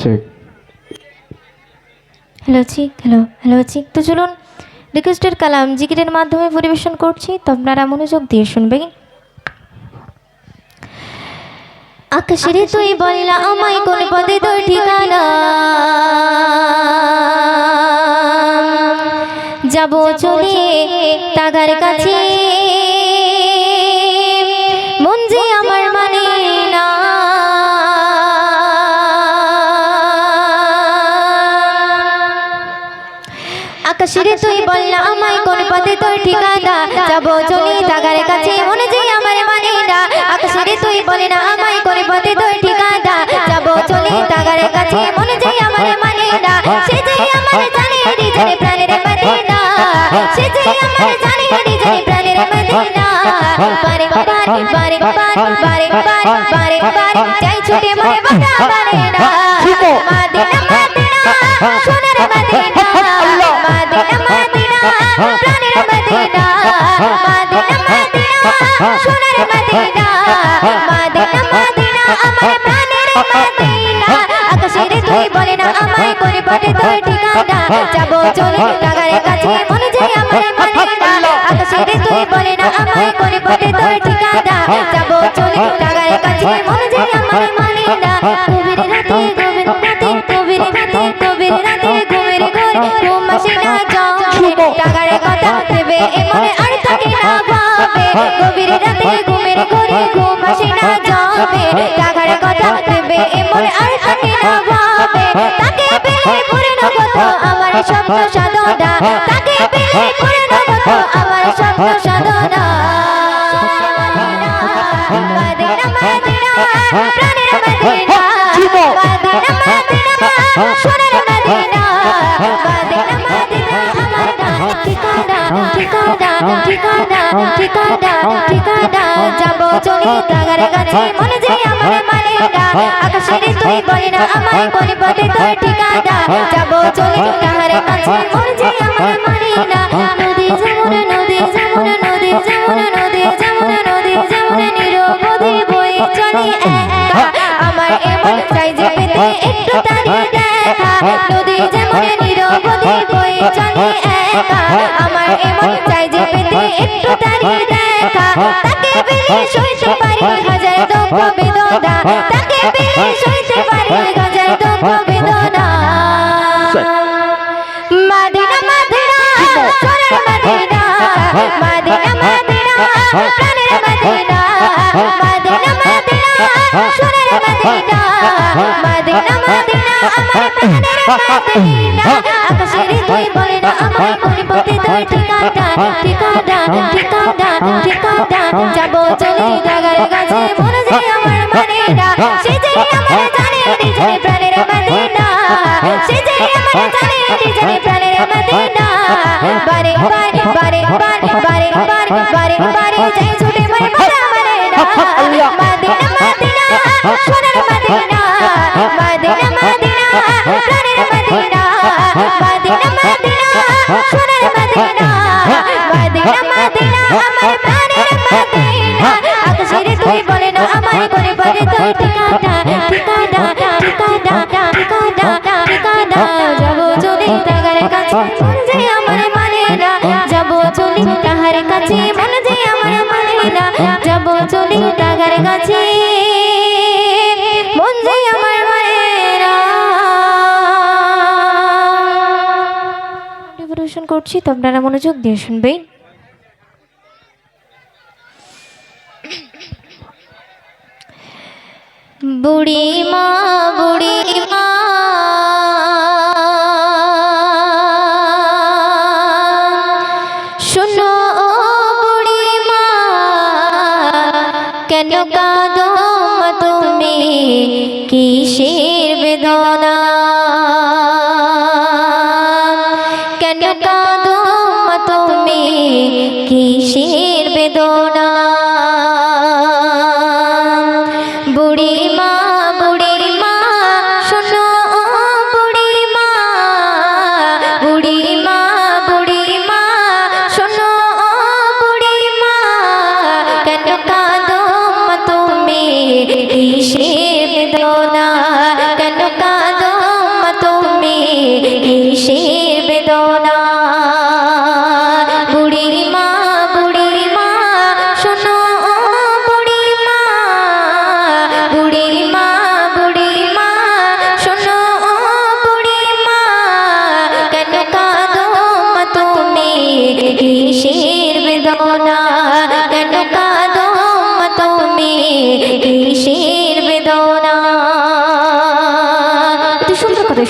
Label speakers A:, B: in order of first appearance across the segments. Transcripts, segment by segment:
A: Check
B: hello check hello hello check তো চলুন রিকোয়েস্টের কালাম জিকিরের মাধ্যমে পরিবেশন করছি। তো আপনারা মনোযোগ দিয়ে শুনবেন। আকাশের তুই বললা আমায় কোন পদে তোর ঠিকানা? যাব চলে তাগার কাছে। আকাশের তুই বললা আমায় কোন পথে তোর ঠিকানা? যাব চলি তাগার কাছে মনে যে আমার মানে না আকাশের তুই বলে না আমায় কোন পথে তোর ঠিকানা? যাব চলি তাগার কাছে মনে যে আমার মানে না সে যে আমার জানে নিজের প্রাণের মদিনা সে যে আমার জানে নিজের প্রাণের মদিনা বারে বারে বারে বারে বারে বারে বারে চাই ছুটে মনে বাধা বারে না মদিনা মদিনা সোনার মদিনা। মদিনা যাব চলে লাগারে কাছে, মনে যে আমার মানে না। আকাশে তুই বলে না আমায় করে বলে তোর ঠিকানা। যাব চলে লাগারে কাছে, মনে যে আমার মানে না। কবির রাতে গোবিন্দ রাতে কবির রাতে কবির রাতে ঘুমের ঘর। ঘুম আসে গভীর রাতে ঘুমের ঘরে ঘুম আসে না জমে টাকার কথা ভেবে এমন আর থাকে না ভাবে। তাকে পেলে করে না কত আমার স্বপ্ন সাধনা। তাকে পেলে করে না কত আমার স্বপ্ন সাধনা। মদিনা মদিনা প্রাণের মদিনা মদিনা মদিনা সোনার মদিনা মদিনা যাব চলে তাগার কাছে মনে যে আমার মানে আকাশের তুই বলে না আমার কোনে পথে তোর ঠিকানা যাব চলে তাগার কাছে মনে যে আমার মানে না নদী যেমন নদী যেমন নদী যেমন নদী যেমন নদী যেমন নিরবধি বই চলে আমার এমন চাই যে পেতে একটু তারি দেখা নদী যেমন নিরবধি বই চলে একা আমার এমন চাই যে পেতে একটু তারি দেখা। তাকে পেলে সইতে পারি হাজার দুঃখ বেদনা। তাকে পেলে সইতে পারি হাজার দুঃখ বেদনা। মাদিনা মাদিনা সোনার মাদিনা। মাদিনা মাদিনা, প্রাণের মাদিনা। মাদিনা মাদিনা সোনার মাদিনা। মাদিনা মাদিনা, আমার প্রাণের মাদিনা। আকাশের আমার কোন পথে তোর ঠিকানা ঠিকানা ঠিকানা ঠিকানা যাব চলে জাগার কাছে মনে যে আমার মানে না সে যে আমার জানে নিজের প্রাণের মাদিনা সে যে আমার জানে নিজের প্রাণের মদিনা বারে বারে বারে বারে বারে বারে বারে বারে যাই ছুটে মরে বাধা মানে না মদিনা মদিনা, সোনার মদিনা মদিনা মদিনা প্রাণের মদিনা মদিনা মদিনা, সোনার মদিনা মদিনা মদিনা, আমার প্রাণের মদিনা। আকাশের তুই বলে না আমায় করে বলে তোর ঠিকানা ঠিকানা ঠিকানা ঠিকানা ঠিকানা। যাব চলে তাগার কাছে, মন যে আমার মানে না। যাব চলে তাহার কাছে, মন যে আমার মানে চলে তাগার কাছে যে আমার না করছি তো আপনারা মনোযোগ দিয়ে শুনবেন। কিসে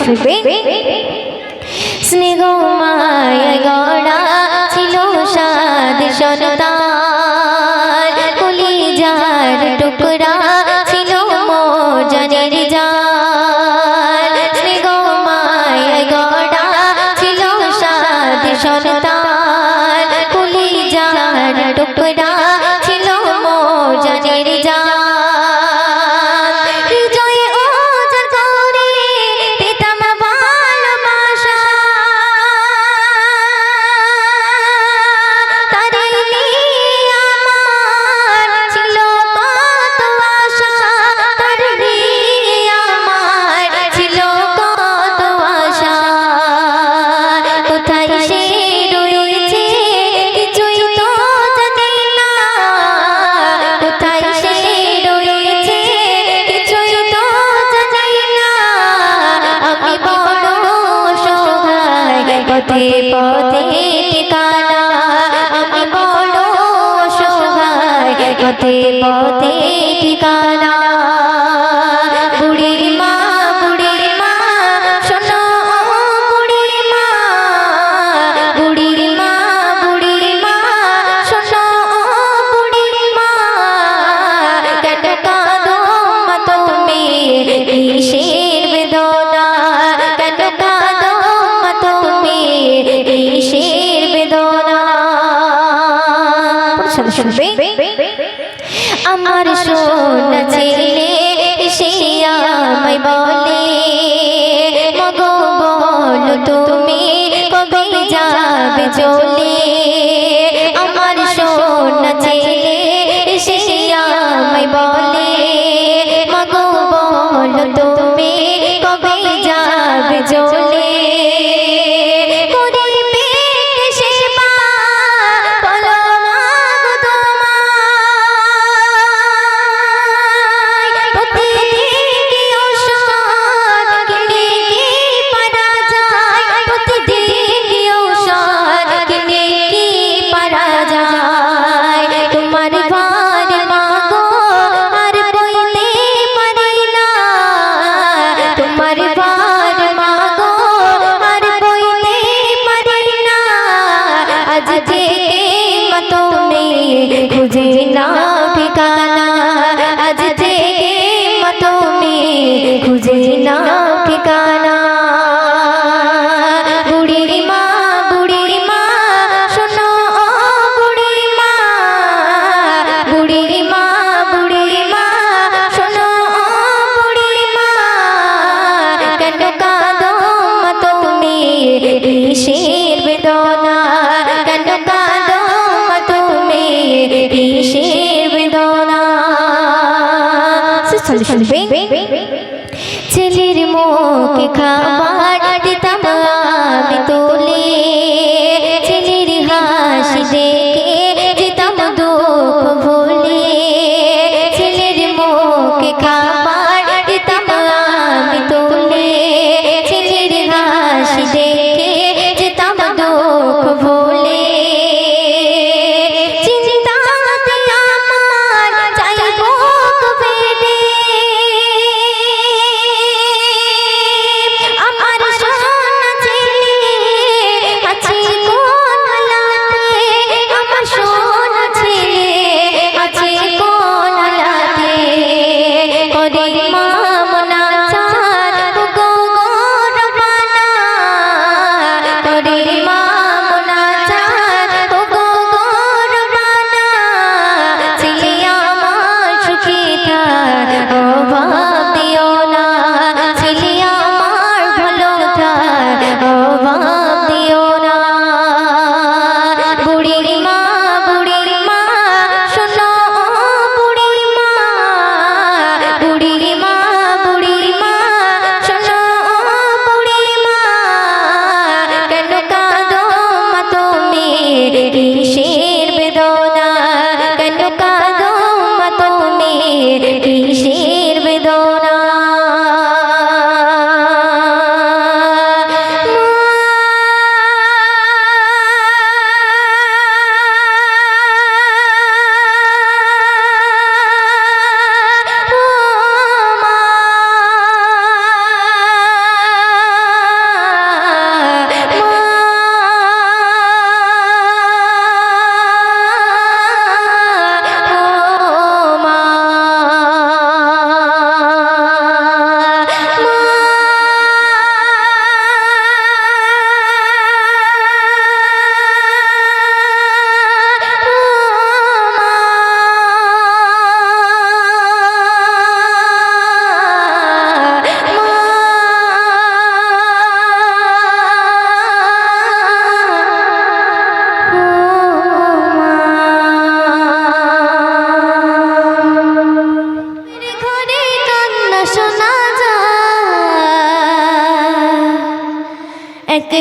B: Revenge. পথে পথে ঠিকানা। বুড়ির মা বুড়ির মা, শোনো বুড়ির মা। বুড়ির মা বুড়ির মা, শোনো বুড়ির মা। কটকা দো মতো মে কিসের বেদনা। কটকা দো মতো মে বেদনা। শুনবে? আমার সোনা ছেলে শিয়ামাই বলে, মগো তুমি কবে যাবে চলে? আমার সোনা ছেলে শিয়ামাই বলে, মগো, বলো তুমি কবে যাবে চলে? কেন কাঁদো তুমি কিসের বেদনা। কেন কাঁদো তুমি কিসের বেদনা। Solution I.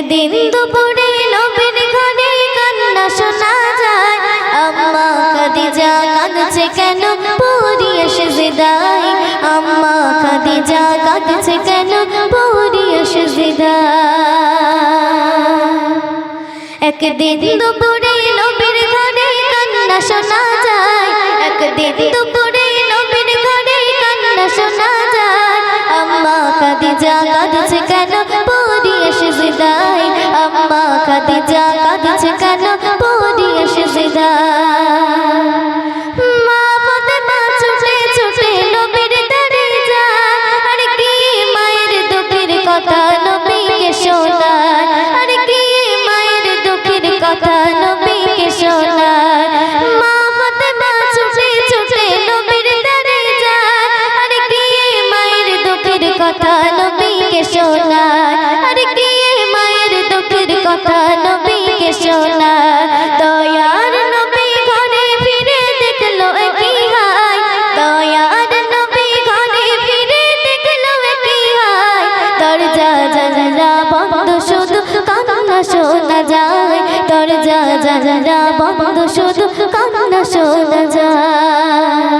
B: একদিন দুপুরে নবীর ঘরে কান্না শোনা যায়। আম্মা খাদিজা কাঁদছে কেন? পরি এসে জিদাই আম্মা খাদিজা কাঁদছে কেন? পরি এসে জিদাই একদিন দুপুরে খাদিজা কাঁদছে কেন? দরজা বন্ধ শুধু কান্না শোনা যায়।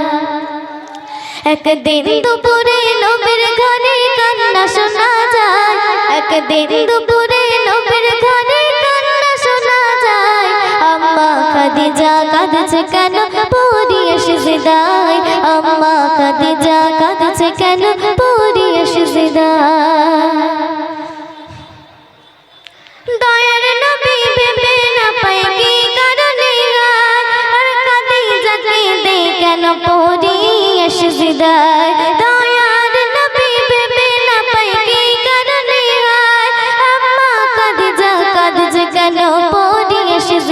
B: একদিন দুপুরে নবীর ঘরে কান্না শোনা যায়। একদিন দুপুরে নবীর ঘরে কান্না শোনা যায়। আম্মা খাদিজা কাঁদছে কেন? পড়িয়ে সেজদায় আম্মা খাদিজা কাঁদছে কেন? পড়িয়ে সেজদায়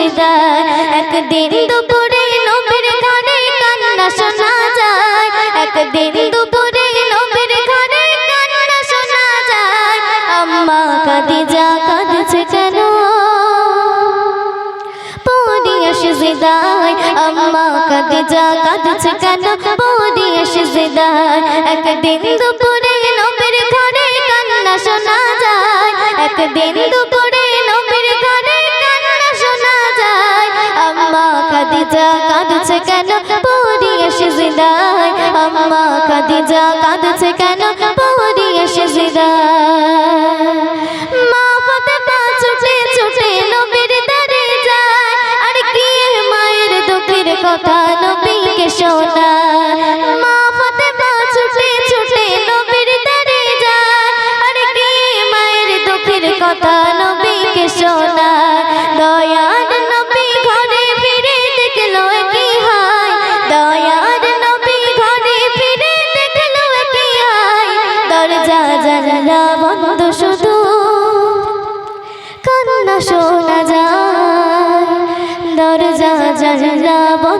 B: সেজদায় একদিন দুপুরে নবীর ঘরে কান্না শোনা যায়। একদিন দুপুরে নবীর ঘরে কান্না শোনা যায়। আম্মা আম্মা খাদিজা কাঁদছে কেন? একদিন দুপুরে নবীর ঘরে কান্না শোনা যায়। একদিন খাদিজা কাঁদছে কেন?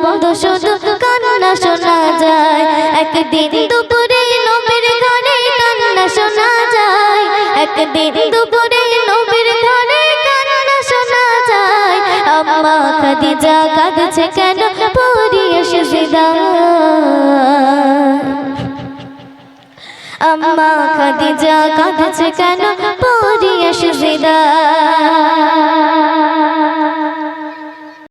B: বন্ধ শুধু কান্না শোনা যায়। একদিন দুপুরে নবীর ঘরে কান্না শোনা যায়। একদিন দুপুরে নবীর ঘরে কান্না শোনা যায়। আম্মা খাদিজা কাঁদছে কেন পড়িয়ে সেজদায় আম্মা খাদিজা কাঁদছে কেন পড়িয়ে সেজদায়